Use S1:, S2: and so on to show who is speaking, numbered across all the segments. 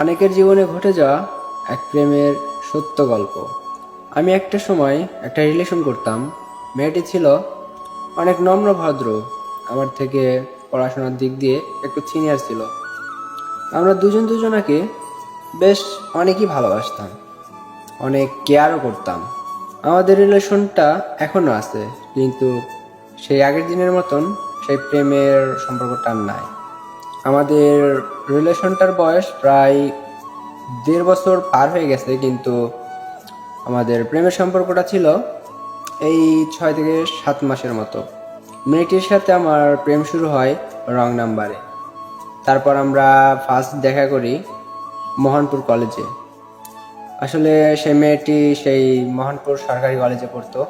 S1: অনেকের জীবনে ঘটে যাওয়া এক প্রেমের সত্য গল্প। আমি একটা সময় একটা রিলেশন করতাম। মেয়েটি ছিল অনেক নম্র, ভদ্র। আমার থেকে পড়াশোনার দিক দিয়ে একটু সিনিয়র ছিল। আমরা দুজন দুজনাকে বেশ অনেকই ভালোবাসতাম। অনেক কেয়ারও করতাম। আমাদের রিলেশনটা এখনও আছে, কিন্তু সেই আগের দিনের মতন সেই প্রেমের সম্পর্কটা নাই। আমাদের রিলেশনটার বয়স প্রায় দেড় বছর পার হয়ে গেছে, কিন্তু আমাদের প্রেমের সম্পর্কটা ছিল এই ছয় থেকে সাত মাসের মতো। মেয়েটির সাথে আমার প্রেম শুরু হয় রং নাম্বারে। তারপর আমরা ফার্স্ট দেখা করি মোহনপুর কলেজে আসলে সেই মেয়েটি সেই মোহনপুর সরকারি কলেজে পড়তো।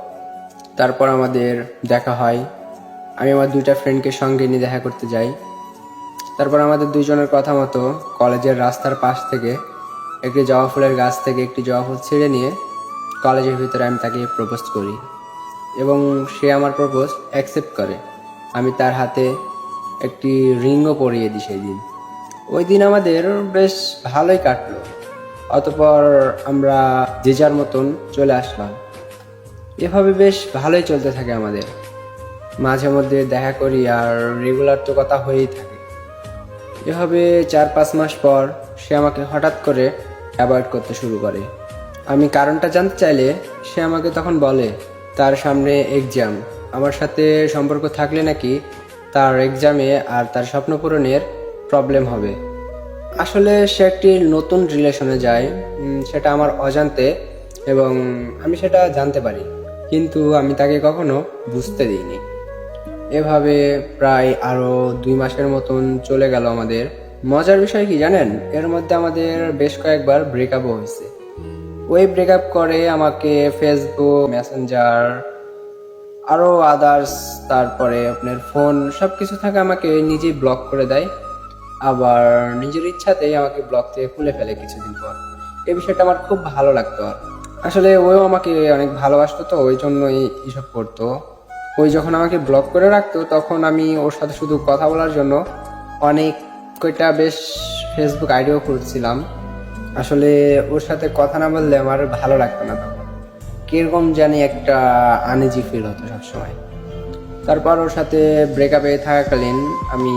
S1: তারপর আমাদের দেখা হয়। আমি আমার দুইটা ফ্রেন্ডকে সঙ্গে নিয়ে দেখা করতে যাই। তারপর আমাদের দুইজনের কথা মতো কলেজের রাস্তার পাশ থেকে একটি জবা ফুলের গাছ থেকে একটি জবা ফুল ছিঁড়ে নিয়ে কলেজের ভিতরে আমি তাকে প্রপোজ করি এবং সে আমার প্রপোজ অ্যাকসেপ্ট করে। আমি তার হাতে একটি রিংও পরিয়ে দিই সেই দিন ওই দিন আমাদের বেশ ভালোই কাটলো। অতপর আমরা যে যার মতন চলে আসলাম। এভাবে বেশ ভালোই চলতে থাকে আমাদের। মাঝে মধ্যে দেখা করি আর রেগুলার তো কথা হয়েই থাকে। এভাবে চার পাঁচ মাস পর সে আমাকে হঠাৎ করে অ্যাভয়েড করতে শুরু করে। আমি কারণটা জানতে চাইলে সে আমাকে তখন বলে, তার সামনে এক্সাম আমার সাথে সম্পর্ক থাকলে নাকি তার এক্সামে আর তার স্বপ্ন পূরণের প্রবলেম হবে। আসলে সে একটি নতুন রিলেশনে যায় সেটা আমার অজান্তে এবং আমি সেটা জানতে পারি। কিন্তু আমি তাকে কখনো বুঝতে দিইনি। এভাবে প্রায় আরও দুই মাসের মতন চলে গেল আমাদের। মজার বিষয় কি জানেন? এর মধ্যে আমাদের বেশ কয়েকবার ব্রেকআপও হয়েছে। ওই ব্রেকআপ করে আমাকে ফেসবুক মেসেঞ্জার আরও আদার্স তারপরে আপনার ফোন সব কিছু থাকে আমাকে নিজেই ব্লক করে দেয়। আবার নিজের ইচ্ছাতেই আমাকে ব্লক থেকে খুলে ফেলে কিছুদিন পর। এই বিষয়টা আমার খুব ভালো লাগতো আসলে ওও আমাকে অনেক ভালোবাসতো তো, ওই জন্যই এসব করতো। ওই যখন আমাকে ব্লক করে রাখতো, তখন আমি ওর সাথে শুধু কথা বলার জন্য অনেক কয়টা বেশ ফেসবুক আইডিও খুঁজছিলাম আসলে ওর সাথে কথা না বললে আমার ভালো লাগতো না তখন। কীরকম জানি একটা আনইজি ফিল হতো সবসময়। তারপর ওর সাথে ব্রেকআপে থাকাকালীন আমি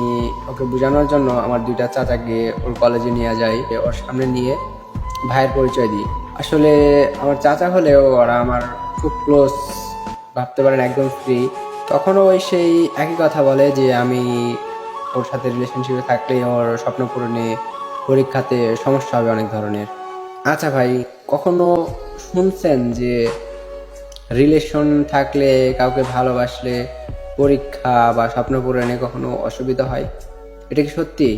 S1: ওকে বোঝানোর জন্য আমার দুইটা চাচাকে ওর কলেজে নিয়ে যাই ওর সামনে নিয়ে ভাইয়ের পরিচয় দিই। আসলে আমার চাচা হলেও ওরা আমার খুব ক্লোজ ভাবতে পারেন একদম ফ্রি তখনও ওই সেই একই কথা বলে যে আমি ওর সাথে রিলেশনশিপে থাকলে ওর স্বপ্ন পূরণে, পরীক্ষাতে সমস্যা হবে অনেক ধরনের। আচ্ছা ভাই, কখনো শুনছেন যে রিলেশন থাকলে, কাউকে ভালোবাসলে পরীক্ষা বা স্বপ্ন পূরণে কখনো অসুবিধা হয়? এটা কি সত্যি?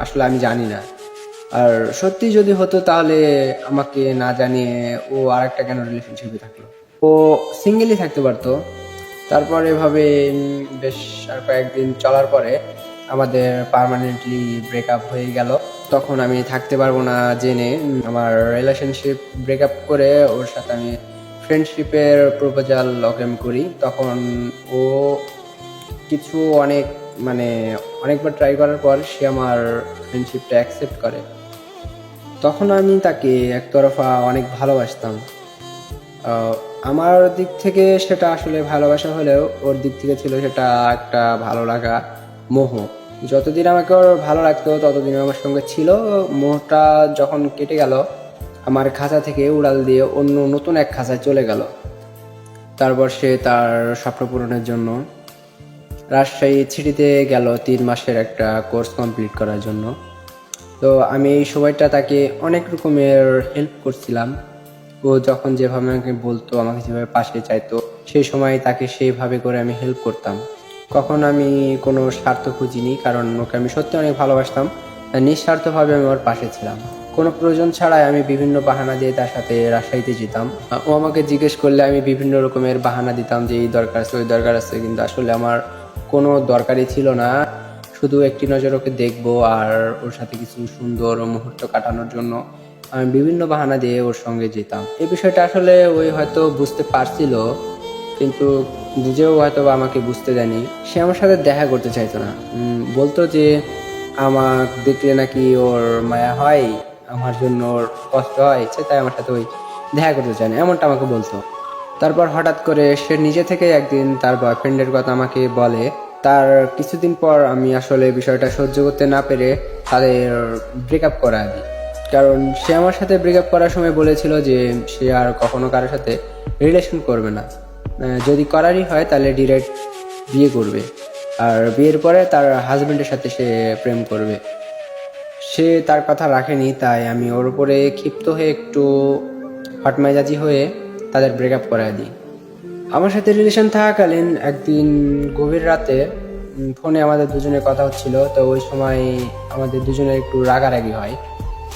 S1: আসলে আমি জানি না। আর সত্যি যদি হতো তাহলে আমাকে না জানিয়ে ও আর একটা কেন রিলেশনশিপে থাকল? ও সিঙ্গেলই থাকতে পারতো। তারপর এভাবে বেশ আর কয়েকদিন চলার পরে আমাদের পার্মানেন্টলি ব্রেকআপ হয়ে গেল। তখন আমি থাকতে পারব না জেনে আমার রিলেশনশিপ ব্রেকআপ করে ওর সাথে আমি ফ্রেন্ডশিপের প্রপোজাল লকেম করি। তখন ও কিছু অনেক মানে অনেকবার ট্রাই করার পর সে আমার ফ্রেন্ডশিপটা অ্যাকসেপ্ট করে। তখন আমি তাকে একতরফা অনেক ভালোবাসতাম। আমার দিক থেকে সেটা আসলে ভালোবাসা হলেও ওর দিক থেকে ছিল সেটা একটা ভালো লাগা মোহ। যতদিন আমাকে ওর ভালো লাগতো, ততদিন আমার সঙ্গে ছিল। মোহটা যখন কেটে গেল, আমার খাঁচা থেকে উড়াল দিয়ে অন্য নতুন এক খাঁচায় চলে গেল। তারপর সে তার স্বপ্ন পূরণের জন্য রাজশাহী ছিটিতে গেল তিন মাসের একটা কোর্স কমপ্লিট করার জন্য। তো আমি এই সময়টা তাকে অনেক রকমের হেল্প করছিলাম। ও যখন যেভাবে আমাকে বলতো, আমাকে যেভাবে পাশে চাইতো, সেই সময় তাকে সেইভাবে করে আমি হেল্প করতাম। কখন আমি কোনো স্বার্থ খুঁজিনি, কারণ ওকে আমি সত্যি অনেক ভালোবাসতাম। নিঃস্বার্থভাবে আমি ওর পাশে ছিলাম। কোনো প্রয়োজন ছাড়াই আমি বিভিন্ন বাহানা দিয়ে তার সাথে রাজশাহীতে যেতাম। ও আমাকে জিজ্ঞেস করলে আমি বিভিন্ন রকমের বাহানা দিতাম যে, এই দরকার আছে, ওই দরকার আছে। কিন্তু আসলে আমার কোনো দরকারই ছিল না। শুধু একটি নজর ওকে দেখব আর ওর সাথে কিছু সুন্দর মুহূর্ত কাটানোর জন্য। আমি বিভিন্ন বাহানা দিয়ে ওর সঙ্গে যেতাম। এই বিষয়টা আসলে ওই হয়তো বুঝতে পারছিল, কিন্তু বুঝেও হয়তো আমাকে বুঝতে দেয়নি। সে আমার সাথে দেখা করতে চাইতো না। বলতো যে আমার দেখলে নাকি ওর মায়া হয়, আমার জন্য ওর কষ্ট হয় সে তাই আমার সাথে ওই দেখা করতে চায় না। এমনটা আমাকে বলতো। তারপর হঠাৎ করে সে নিজে থেকে একদিন তার বয়ফ্রেন্ডের কথা আমাকে বলে, তার কিছুদিন পর আমি আসলে বিষয়টা সহ্য করতে না পেরে তাদের ব্রেকআপ করা দিই কারণ সে আমার সাথে ব্রেকআপ করার সময় বলেছিল যে সে আর কখনো কারোর সাথে রিলেশন করবে না। যদি করারই হয় তাহলে ডিরেক্ট বিয়ে করবে। আর বিয়ের পরে তার হাজব্যান্ডের সাথে সে প্রেম করবে। সে তার কথা রাখেনি, তাই আমি ওর উপরে ক্ষিপ্ত হয়ে একটু হটমেজাজি হয়ে তাদের ব্রেকআপ করায় দিই। আমার সাথে রিলেশন থাকাকালীন একদিন গভীর রাতে ফোনে আমাদের দুজনের কথা হচ্ছিল, তো ওই সময় আমাদের দুজনের একটু রাগারাগি হয়।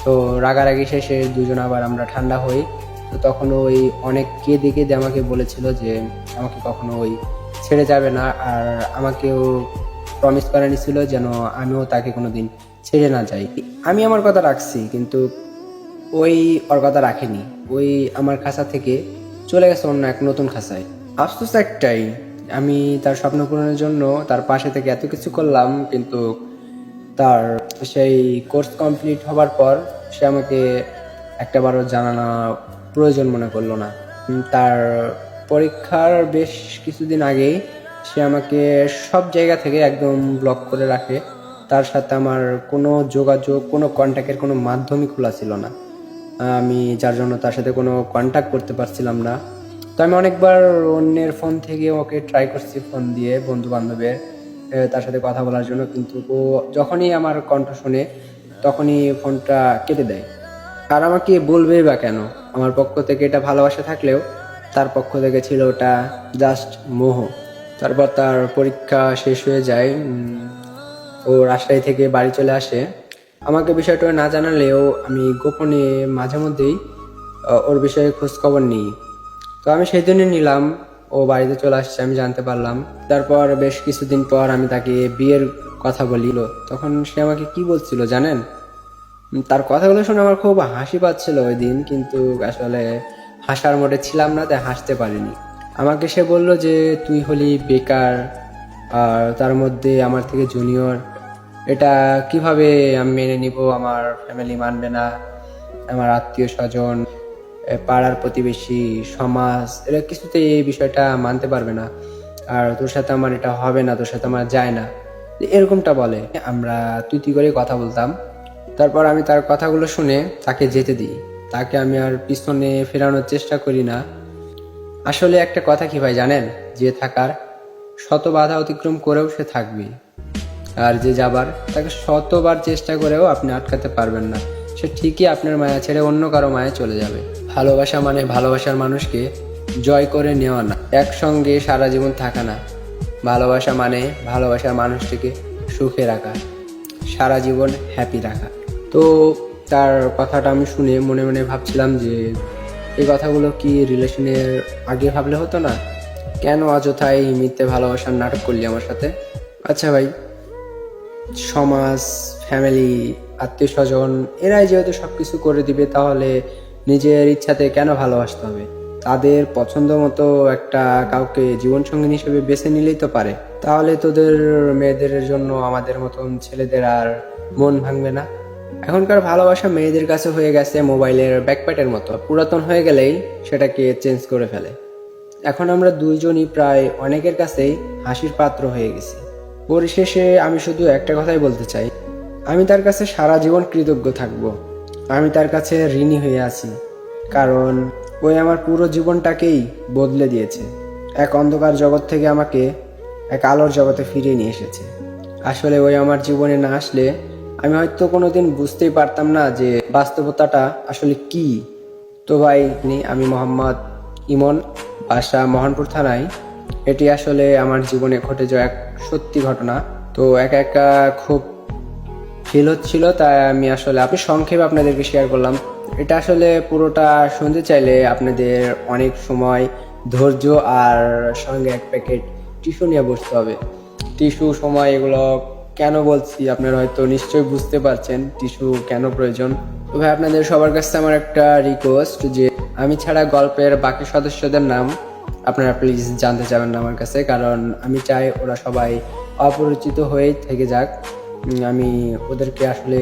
S1: তো রাগারাগি শেষে দুজন আবার আমরা ঠান্ডা হই। তো তখন ওই অনেক কেঁদে কেঁদে আমাকে বলেছিল যে আমাকে কখনো ওই ছেড়ে যাবে না। আর আমাকেও প্রমিস করে নিছিল যেন আমিও তাকে কোনো দিন ছেড়ে না যাই। আমি আমার কথা রাখছি, কিন্তু ওই ওর কথা রাখেনি। ওই আমার খাঁচা থেকে চলে গেছে অন্য এক নতুন খাঁচায় আফসোস একটাই, আমি তার স্বপ্ন পূরণের জন্য তার পাশে থেকে এত কিছু করলাম, কিন্তু তার সেই কোর্স কমপ্লিট হবার পর সে আমাকে একটাবারও জানানো প্রয়োজন মনে করল না। তার পরীক্ষার বেশ কিছুদিন আগেই সে আমাকে সব জায়গা থেকে একদম ব্লক করে রাখে। তার সাথে আমার কোনো যোগাযোগ, কোনো কন্ট্যাক্টের কোনো মাধ্যমই খোলা ছিল না। আমি যার জন্য তার সাথে কোনো কন্ট্যাক্ট করতে পারছিলাম না। তো আমি অনেকবার অন্যের ফোন থেকে ওকে ট্রাই করছি ফোন দিয়ে বন্ধু বান্ধবের তার সাথে কথা বলার জন্য, কিন্তু ও যখনই আমার কণ্ঠ শুনে, তখনই ফোনটা কেটে দেয়। আর আমাকে বলবেই বা কেন? আমার পক্ষ থেকে এটা ভালোবাসা থাকলেও, তার পক্ষ থেকে ছিল ওটা জাস্ট মোহ। তারপর তার পরীক্ষা শেষ হয়ে যায় ও রাজশাহী থেকে বাড়ি চলে আসে। আমাকে বিষয়টা না জানালেও আমি গোপনে মাঝে মধ্যেই ওর বিষয়ে খোঁজখবর নিই। তো আমি সেই জন্য নিলাম ও বাড়িতে চলে আসছে, আমি জানতে পারলাম। তারপর বেশ কিছুদিন পর আমি তাকে বিয়ের কথা বলিল তখন সে আমাকে কি বলছিল জানেন? তার কথাগুলো শুনে আমার খুব হাসি পাচ্ছিল ওই দিন, কিন্তু আসলে হাসার মোটে ছিলাম না, তাই হাসতে পারিনি। আমাকে সে বলল যে, তুই হলি বেকার, আর তার মধ্যে আমার থেকে জুনিয়র। এটা কীভাবে আমি মেনে নিব? আমার ফ্যামিলি মানবে না, আমার আত্মীয় স্বজন পাড়ার প্রতিবেশী, সমাজ, এরা কিছুতেই এই বিষয়টা মানতে পারবে না। আর তোর সাথে আমার এটা হবে না, তোর সাথে আমার যায় না। এরকমটা বলে। আমরা তুই তুই করে কথা বলতাম। তারপর আমি তার কথাগুলো শুনে তাকে যেতে দিই। তাকে আমি আর পিছনে ফেরানোর চেষ্টা করি না। আসলে একটা কথা কি ভাই জানেন? যে থাকার শত বাধা অতিক্রম করেও সে থাকবে আর যে যাবার, তাকে শতবার চেষ্টা করেও আপনি আটকাতে পারবেন না। সে ঠিকই আপনার মায়া ছেড়ে অন্য কারও মায়া চলে যাবে। ভালোবাসা মানে ভালোবাসার মানুষকে জয় করে নেওয়া না। একসঙ্গে সারা জীবন থাকা না। ভালোবাসা মানে ভালোবাসার মানুষটিকে সুখে রাখা, সারা জীবন হ্যাপি রাখা। তো তার কথাটা আমি শুনে মনে মনে ভাবছিলাম যে, এই কথাগুলো কি রিলেশনের আগে ভাবলে হতো না? কেন অযথাই মিথ্যে ভালোবাসার নাটক করলি আমার সাথে? আচ্ছা ভাই, সমাজ ফ্যামিলি আত্মীয় স্বজন এরাই যেহেতু সব কিছু করে দিবে, তাহলে নিজের ইচ্ছাতে কেন ভালোবাসতে হবে? তাদের পছন্দ মতো একটা কাউকে জীবনসঙ্গী হিসেবে বেছে নিলেই তো পারে। তাহলে তোদের মেয়েদের জন্য আমাদের মতন ছেলেদের আর মন ভাঙবে না। এখনকার ভালোবাসা মেয়েদের কাছে হয়ে গেছে মোবাইলের ব্যাকপ্যাটের মতো। পুরাতন হয়ে গেলেই সেটাকে চেঞ্জ করে ফেলে। এখন আমরা দুইজনই প্রায় অনেকের কাছেই হাসির পাত্র হয়ে গেছি। পরিশেষে আমি শুধু একটা কথাই বলতে চাই। আমি তার কাছে সারা জীবন কৃতজ্ঞ থাকব। আমি তার কাছে ঋণী হয়ে আছি, কারণ ওই আমার পুরো জীবনটাকেই বদলে দিয়েছে। এক অন্ধকার জগৎ থেকে আমাকে এক আলোর জগতে ফিরিয়ে নিয়ে এসেছে। আসলে ওই আমার জীবনে না আসলে আমি হয়তো কোনোদিন বুঝতেই পারতাম না যে বাস্তবতাটা আসলে কি। তো ভাই আমি মোহাম্মদ ইমন, বাসা মোহনপুর থানায়। এটি আসলে আমার জীবনে ঘটে যাওয়া এক সত্যি ঘটনা। তো একা একা খুব ফিল হচ্ছিল, তাই আমি আসলে আপনি সংক্ষেপে আপনাদেরকে শেয়ার করলাম। এটা আসলে পুরোটা শুনতে চাইলে আপনাদের অনেক সময় ধৈর্য আর সঙ্গে এক প্যাকেট টিস্যু নিয়ে বসতে হবে। টিস্যু সময় এগুলো কেন বলছি, আপনারা হয়তো নিশ্চয়ই বুঝতে পারছেন টিস্যু কেন প্রয়োজন। তো ভাই, আপনাদের সবার কাছে আমার একটা রিকোয়েস্ট যে, আমি ছাড়া গল্পের বাকি সদস্যদের নাম আপনারা প্লিজ জানতে চাবেন না আমার কাছে, কারণ আমি চাই ওরা সবাই অপরিচিত হয়ে থেকে যাক। আমি ওদেরকে আসলে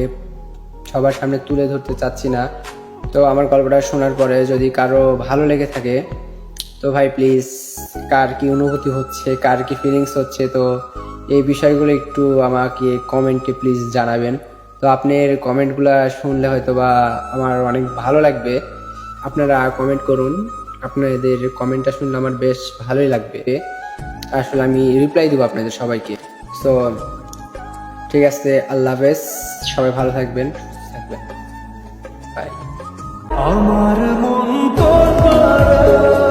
S1: সবার সামনে তুলে ধরতে চাচ্ছি না। তো আমার গল্পটা শোনার পরে যদি কারও ভালো লেগে থাকে, তো ভাই প্লিজ কার কি অনুভূতি হচ্ছে, কার কি ফিলিংস হচ্ছে, তো এই বিষয়গুলো একটু আমাকে কমেন্টে প্লিজ জানাবেন। তো আপনার কমেন্টগুলো শুনলে হয়তো বা আমার অনেক ভালো লাগবে। আপনারা কমেন্ট করুন, আপনাদের কমেন্টটা শুনলে আমার বেশ ভালোই লাগবে। আসলে আমি রিপ্লাই দেবো আপনাদের সবাইকে। সো ঠিক আছে আল্লাহ হাফেজ সবাই ভালো থাকবেন। থাকবেন। বাই
S2: আমার মন তোর পাড়া